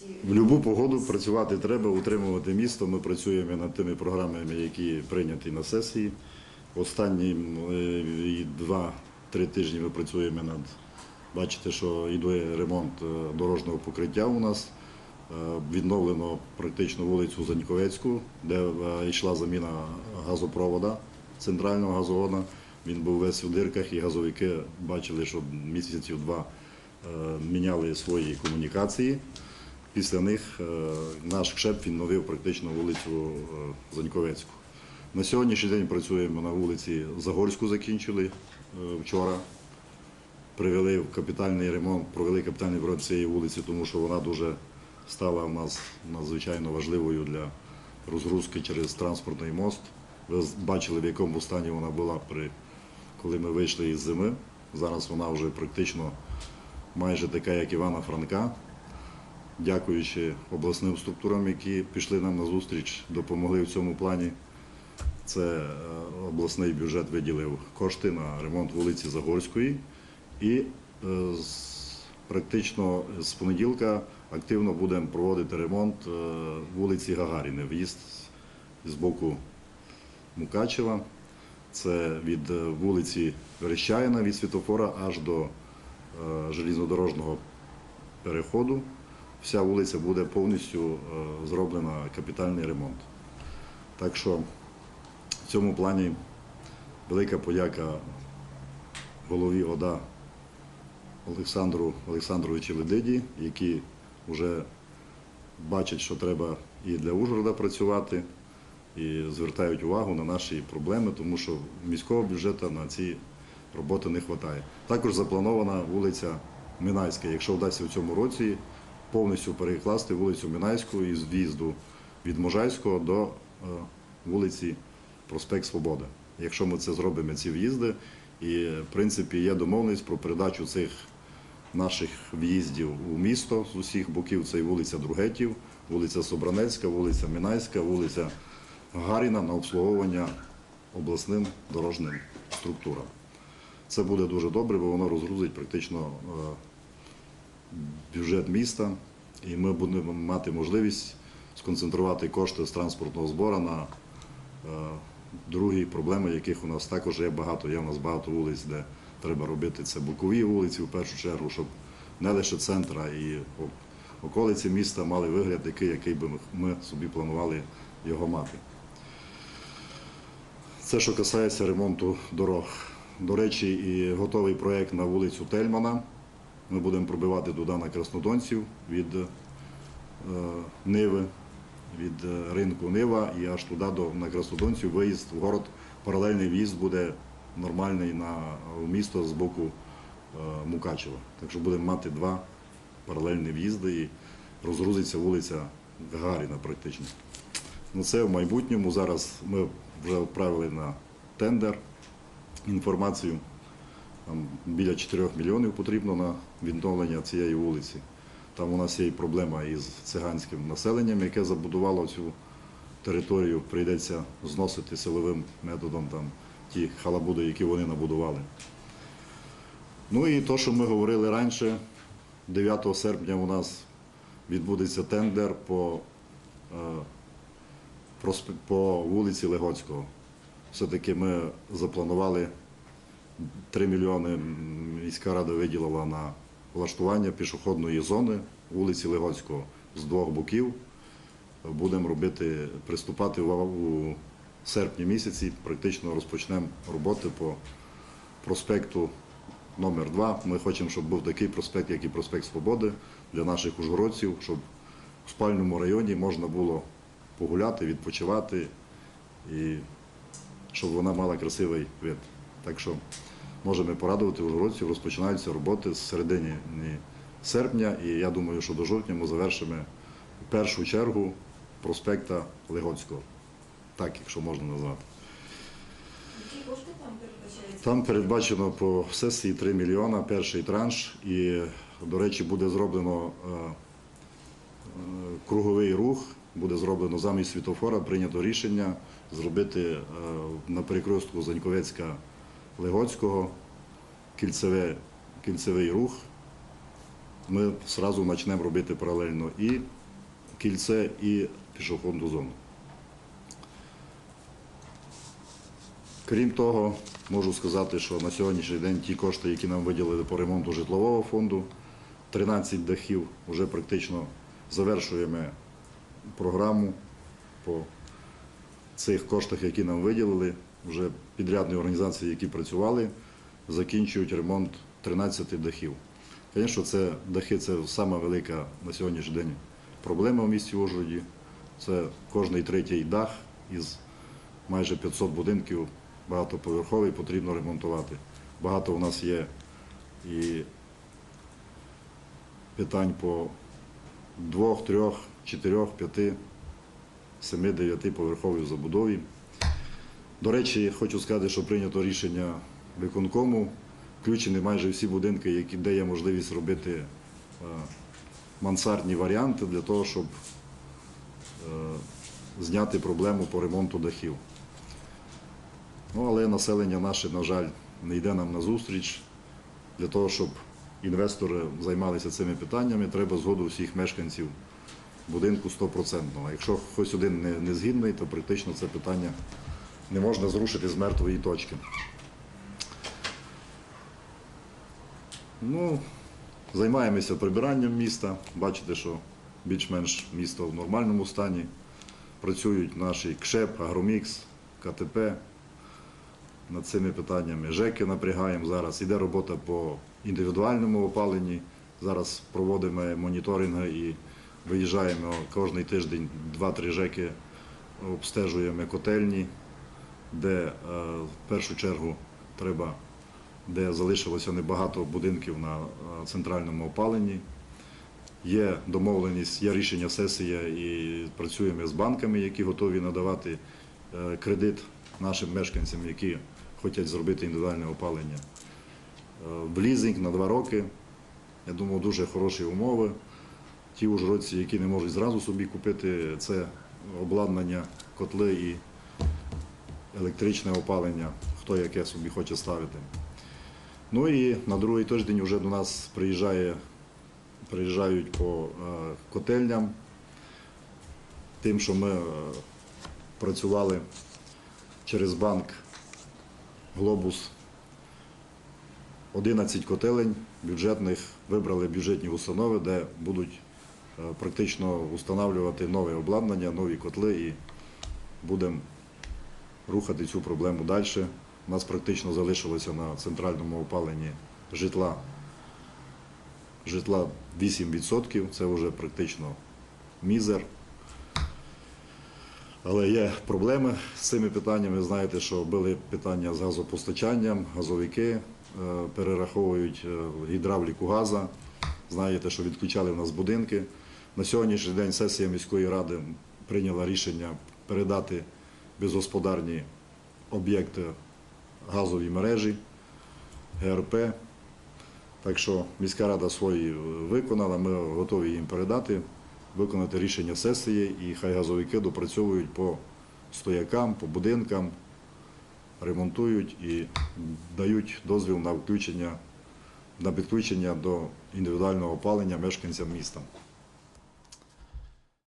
В будь-яку погоду працювати треба, утримувати місто. Ми працюємо над тими програмами, які прийняті на сесії. Останні е, два-три тижні ми працюємо над. Бачите, що йде ремонт е, дорожнього покриття у нас. Е, Відновлено практично вулицю Заньковецьку, де йшла заміна газопровода центрального газовода. Він був весь у дирках, і газовики бачили, що місяців два міняли свої комунікації. Після них е, наш КШЕП відновив практично вулицю е, Заньковецьку. На сьогоднішній день працюємо на вулиці Загорську, закінчили е, вчора. Привели в капітальний ремонт, провели капітальний ремонт цієї вулиці, тому що вона дуже стала у нас надзвичайно важливою для розгрузки через транспортний мост. Ви бачили, в якому стані вона була, при, коли ми вийшли із зими. Зараз вона вже практично майже така, як Івана Франка. Дякуючи обласним структурам, які пішли нам на зустріч, допомогли в цьому плані. Це е, обласний бюджет виділив кошти на ремонт вулиці Загорської. І е, практично з понеділка активно будемо проводити ремонт е, вулиці Гагаріни, в'їзд з боку Мукачева. Це від вулиці Верещаїна, від світофора аж до желізнодорожного переходу. Вся вулиця буде повністю е, зроблена капітальний ремонт. Так що в цьому плані велика подяка голові ОДА Олександру Олександровичу Ледиді, які вже бачать, що треба і для Ужгорода працювати, і звертають увагу на наші проблеми, тому що міського бюджету на ці роботи не вистачає. Також запланована вулиця Минайська, якщо вдасться в цьому році повністю перекласти вулицю Минайську із в'їзду від Можайського до е, вулиці Проспект Свобода. Якщо ми це зробимо, ці в'їзди, і в принципі є домовленість про передачу цих наших в'їздів у місто з усіх боків. Це і вулиця Другетів, вулиця Собранецька, вулиця Минайська, вулиця Гаріна на обслуговування обласним дорожним структурам. Це буде дуже добре, бо воно розгрузить практично е, бюджет міста, і ми будемо мати можливість сконцентрувати кошти з транспортного збору на е, другі проблеми, яких у нас також є багато. Є у нас багато вулиць, де треба робити це бокові вулиці в першу чергу, щоб не лише центра і околиці міста мали вигляд, який, би ми собі планували його мати. Це що касається ремонту дорог. До речі, і готовий проєкт на вулицю Тельмана. Ми будемо пробивати туди на Краснодонців від е, Ниви, від е, ринку Нива і аж туди до на Краснодонців виїзд в город. Паралельний в'їзд буде нормальний на місто з боку е, Мукачева. Так що будемо мати два паралельні в'їзди і розгрузиться вулиця Гагаріна практично. Ну, це в майбутньому. Зараз ми вже відправили на тендер інформацію. Біля 4 мільйонів потрібно на відновлення цієї вулиці. Там у нас є і проблема із циганським населенням, яке забудувало цю територію. Прийдеться зносити силовим методом там, ті халабуди, які вони набудували. Ну і то, що ми говорили раніше, 9 серпня у нас відбудеться тендер по, е, по вулиці Легоцького. Все-таки ми запланували 3 мільйони міська рада виділила на влаштування пішохідної зони вулиці Легоцького з двох боків. Будемо робити, приступати у серпні місяці, практично розпочнемо роботи по проспекту номер 2 Ми хочемо, щоб був такий проспект, як і проспект Свободи для наших ужгородців, щоб в спальному районі можна було погуляти, відпочивати і щоб вона мала красивий вид. Так що можемо порадувати ужгородців, розпочинаються роботи з середини серпня, і я думаю, що до жовтня ми завершимо в першу чергу проспекта Легоцького. Так, якщо можна назвати. там передбачено по сесії 3 мільйона, перший транш, і, до речі, буде зроблено е, е, круговий рух, буде зроблено замість світофора, прийнято рішення зробити е, на перекрестку Заньковецька Легоцького кільцеве, кільцевий рух ми одразу почнемо робити паралельно і кільце, і пішохідну зону. Крім того, можу сказати, що на сьогоднішній день ті кошти, які нам виділили по ремонту житлового фонду, 13 дахів, вже практично завершуємо програму по цих коштах, які нам виділили. Вже підрядні організації, які працювали, закінчують ремонт 13 дахів. Звісно, дахи це сама велика на сьогоднішній день проблема в місті Ужгороді. Це кожний третій дах із майже 500 будинків багатоповерховий потрібно ремонтувати. Багато у нас є і питань по двох, трьох, чотирьох, п'яти, семи, дев'яти поверховій забудові. До речі, хочу сказати, що прийнято рішення виконкому. Включені майже всі будинки, які, де є можливість робити е, мансардні варіанти для того, щоб е, зняти проблему по ремонту дахів. Ну, але населення наше, на жаль, не йде нам на зустріч. Для того, щоб інвестори займалися цими питаннями, треба згоду всіх мешканців будинку 100%. А якщо хтось один не згідний, то практично це питання не можна зрушити з мертвої точки. Ну, займаємося прибиранням міста. Бачите, що більш-менш місто в нормальному стані. Працюють наші КШЕП, Агромікс, КТП над цими питаннями. ЖЕКи напрягаємо зараз. Іде робота по індивідуальному опаленні. Зараз проводимо моніторинги і виїжджаємо кожний тиждень 2-3 ЖЕКи, обстежуємо котельні, де е, в першу чергу треба, де залишилося небагато будинків на е, центральному опаленні. Є домовленість, є рішення сесії і працюємо з банками, які готові надавати е, кредит нашим мешканцям, які хочуть зробити індивідуальне опалення. В лізинг на два роки. Я думаю, дуже хороші умови. Ті ужгородці, які не можуть зразу собі купити це обладнання, котли і електричне опалення, хто яке собі хоче ставити. Ну і на другий тиждень вже до нас приїжджає, приїжджають по е, котельням, тим, що ми е, працювали через банк Глобус 11 котелень бюджетних вибрали бюджетні установи, де будуть е, практично встановлювати нове обладнання, нові котли і будемо рухати цю проблему далі. У нас практично залишилося на центральному опаленні житла, житла 8%, це вже практично мізер. Але є проблеми з цими питаннями. Знаєте, що були питання з газопостачанням, газовики е, перераховують е, гідравліку газа. Знаєте, що відключали в нас будинки. На сьогоднішній день сесія міської ради прийняла рішення передати безгосподарні об'єкти газові мережі, ГРП. Так що міська рада свої виконала, ми готові їм передати, виконати рішення сесії і хай газовики допрацьовують по стоякам, по будинкам, ремонтують і дають дозвіл на на підключення до індивідуального опалення мешканцям міста.